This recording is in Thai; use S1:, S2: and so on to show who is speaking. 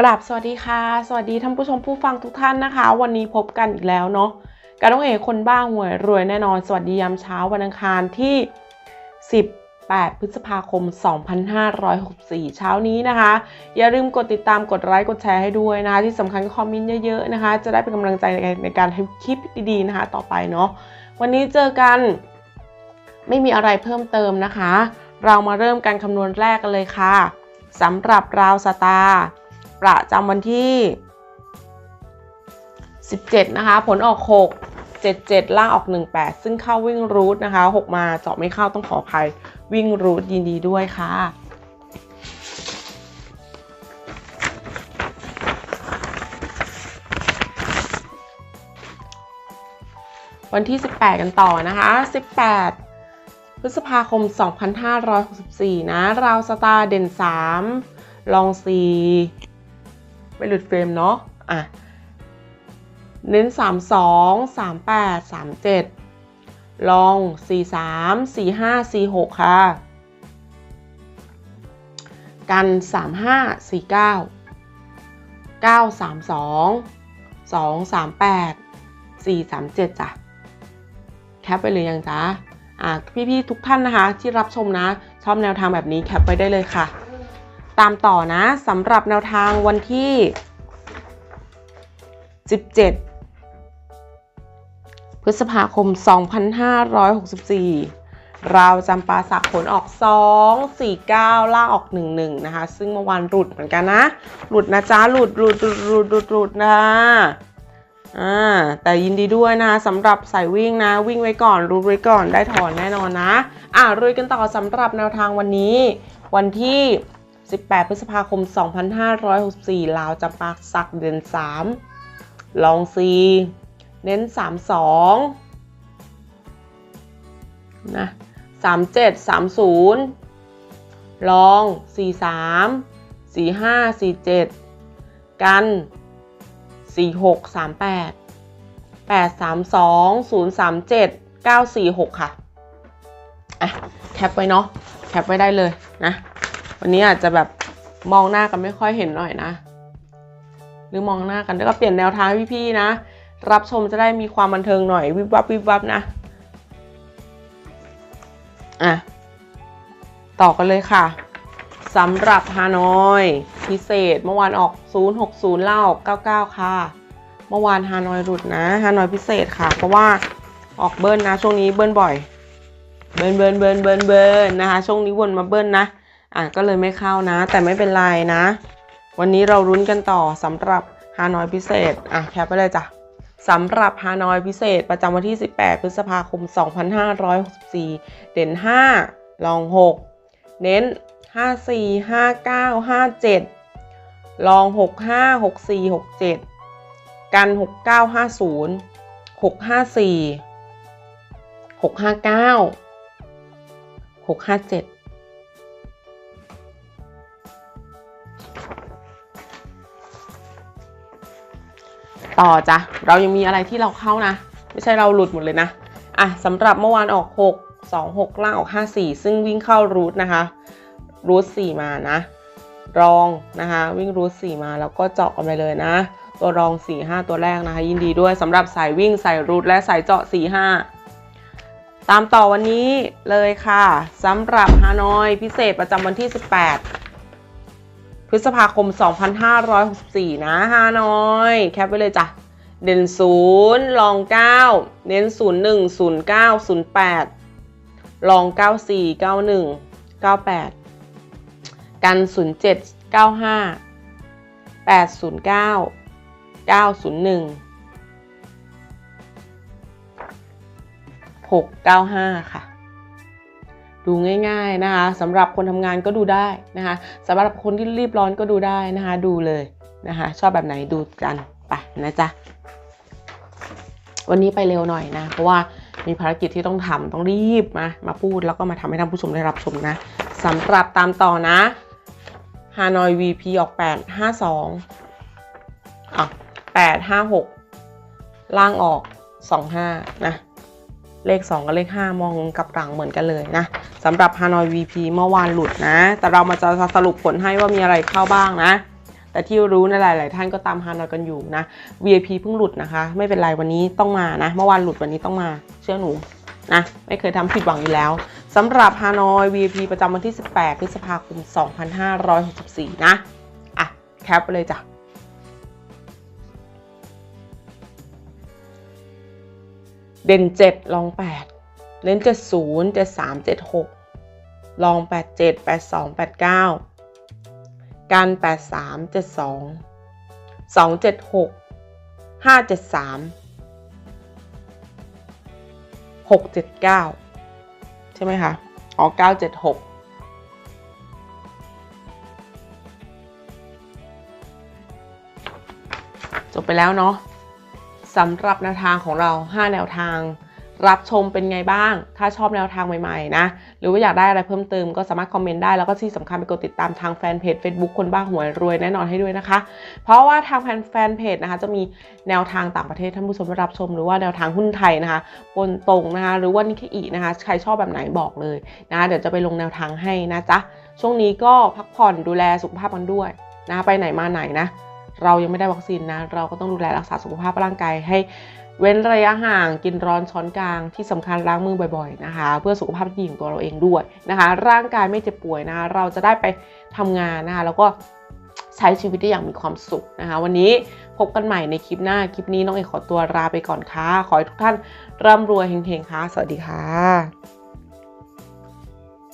S1: กราบสวัสดีค่ะ สวัสดีท่านผู้ชมผู้ฟังทุกท่านนะคะ วันนี้พบกันอีกแล้วเนาะการต้องเอกคนบ้าหวยรวยแน่นอน สวัสดียามเช้าวันอังคารที่ 18 พฤษภาคม 2564 เช้านี้นะคะ อย่าลืมกดติดตามกดไลค์กดแชร์ให้ด้วยนะคะ ที่สำคัญก็คอมเมนต์เยอะๆนะคะ จะได้เป็นกำลังใจในการในการทำคลิปดีๆนะคะ ต่อไปเนาะวันนี้เจอกันไม่มีอะไรเพิ่มเติมนะคะ เรามาเริ่มการคำนวณแรกกันเลยค่ะสำหรับราวสตาร์ ประจำวันที่ 17 นะคะ ผลออก 6 77 ล่างออก 18 ซึ่งเข้าวิ่งรูทนะคะ 6 มาเจาะไม่เข้าต้องขออภัยวิ่งรูทยินดีด้วยค่ะวันที่ 18 กันต่อนะคะ 18 พฤษภาคม 2564 นะ ราวสตาร์เด่น 3 ลอง 4 ไม่หลุดเฟรมเนาะอะเน้น 3 2 3 8 3 7 ลอง 4 3 4 5 4 6 ค่ะ กัน 3 5 4 9 9 3 2 2 3 8 4 3 7 จ้ะ แคปไปเลยยังจ๊ะอะพี่ๆทุกท่านนะคะที่รับชมนะ ชอบแนวทางแบบนี้แคปไปได้เลยค่ะ ตามต่อนะสำหรับแนวทางวันที่ 17 พฤษภาคม 2564เราจำปาสักผลออก 2 4 9 ล่างออก 11 นะคะ ซึ่งเมื่อวานหลุดเหมือนกันนะ หลุดนะจ๊ะ หลุดหลุดหลุดหลุดหลุดหลุดนะอ่าแต่ยินดีด้วยนะสำหรับสายวิ่งนะ วิ่งไว้ก่อนรู้ไว้ก่อนได้ถอนแน่นอนนะ อ่ารุยกันต่อสำหรับแนวทางวันนี้ วันที่ 18 พฤษภาคม 2564 ลาวจำปาสักเดือน 3 ลอง4เน้น 32 นะ 37 30 ลอง 43 45 47 กัน 46 38 832 037 946 ค่ะ อะ แคปไว้เนาะ แคปไว้ได้เลยนะ วันนี้อาจจะแบบมองหน้ากันไม่ค่อยเห็นหน่อยนะ หรือมองหน้ากันแล้วก็เปลี่ยนแนวทางให้พี่ๆนะ รับชมจะได้มีความบันเทิงหน่อย วิบวับวิบวับนะอะต่อกันเลยค่ะสำหรับฮานอย พิเศษเมื่อวานออก 060เล่าออก99 ค่ะ เมื่อวานฮานอยหลุดนะฮานอยพิเศษค่ะ เพราะว่าออกเบิ้ลนะ ช่วงนี้เบิ้ลบ่อย เบิ้ลเบิ้ลเบิ้ลเบิ้ลเบิ้ลนะคะ ช่วงนี้วนมาเบิ้ลนะ อะก็เลยไม่เข้านะ แต่ไม่เป็นไรนะ วันนี้เรารุ้นกันต่อสำหรับฮานอยพิเศษอะแคปไปเลยจ้ะสำหรับฮานอยพิเศษประจำวันที่ 18 พฤษภาคม 2564 เด่น 5 ลอง 6 เน้น 54 59 57 ลอง 65 64 67 กัน 69 50 654 659 657 ต่อจ้ะเรายังมีอะไรที่เราเข้านะ ไม่ใช่เราหลุดหมดเลยนะอะสำหรับเมื่อวานออก 6 2 6 ล่างออก 5 4 ซึ่งวิ่งเข้ารูทนะคะรูท4มานะ รองนะคะ วิ่งรูท4มาแล้วก็เจาะกันไปเลยนะ ตัวรอง 4 5 ตัวแรกนะคะ ยินดีด้วยสำหรับสายวิ่งสายรูทและสายเจาะ 4 5 ตามต่อวันนี้เลยค่ะสำหรับฮานอยพิเศษประจำวันที่ 18 พฤษภาคม 2564 นะฮานอย แคปไว้เลยจ้ะ เด่น0ลอง9เน้น01 09 08ลอง94 91 98กัน07 95 809 901 695ค่ะ ดูง่ายๆนะคะสำหรับคนทำงานก็ดูได้นะคะสำหรับคนที่รีบร้อนก็ดูได้นะคะ ดูเลยนะคะ ชอบแบบไหนดูกันไปนะจ๊ะวันนี้ไปเร็วหน่อยนะ เพราะว่ามีภารกิจที่ต้องทำต้องรีบมามาพูดแล้วก็มาทำให้ท่านผู้ชมได้รับชมนะสำหรับตามต่อนะฮานอย VP ออก 8 5 2อะ8 5 6 ล่างออก 2 5 นะ เลข 2 กับเลข 5 มองกับหลังเหมือนกันเลยนะำหรับฮานอย VP เมื่อวานหลุดนะ แต่เรามาจะสรุปผลให้ว่ามีอะไรเข้าบ้างนะ แต่ที่รู้นะหลาย ๆ ท่านก็ตามฮานอยกันอยู่นะ VIP เพิ่งหลุดนะคะ ไม่เป็นไรวันนี้ต้องมานะ เมื่อวานหลุดวันนี้ต้องมา เชื่อหนูนะไม่เคยทำผิดหวังอยู่แล้วสำหรับฮานอย VIP ประจำวันที่ 18 พฤษภาคม 2564 นะอะแคปไปเลยจ้ะเด่น 7 ลอง 8เน้น70 73 76 ลอง 87 82 89 กัน 83 72 276 573 679 ใช่ไหมคะ อ๋อ 976จบไปแล้วเนาะสำหรับแนวทางของเรา 5 แนวทาง รับชมเป็นไงบ้าง ถ้าชอบแนวทางใหม่ๆนะ หรือว่าอยากได้อะไรเพิ่มเติมก็สามารถคอมเมนต์ได้ แล้วก็ที่สำคัญไปกดติดตามทางแฟนเพจ Facebook คนบ้าหวยรวยแน่นอนให้ด้วยนะคะ เพราะว่าทางแฟนแฟนเพจนะคะจะมีแนวทางต่างประเทศท่านผู้ชมรับชม หรือว่าแนวทางหุ้นไทยนะคะบนตรงนะคะหรือว่านิเคอีนะคะใครชอบแบบไหนบอกเลยนะคะเดี๋ยวจะไปลงแนวทางให้นะจ๊ะช่วงนี้ก็พักผ่อนดูแลสุขภาพกันด้วยนะไปไหนมาไหนนะเรายังไม่ได้วัคซีนนะ เราก็ต้องดูแลรักษาสุขภาพร่างกายให้ เว้นระยะห่างกินร้อนช้อนกลางที่สำคัญล้างมือบ่อยๆนะคะ เพื่อสุขภาพที่ดีของตัวเราเองด้วยนะคะ ร่างกายไม่เจ็บป่วยนะคะเราจะได้ไปทำงานนะคะ แล้วก็ใช้ชีวิตได้อย่างมีความสุขนะคะ วันนี้พบกันใหม่ในคลิปหน้าคลิปนี้น้องเอกขอตัวลาไปก่อนค่ะ ขอให้ทุกท่านร่ำรวยเฮงๆค่ะ สวัสดีค่ะ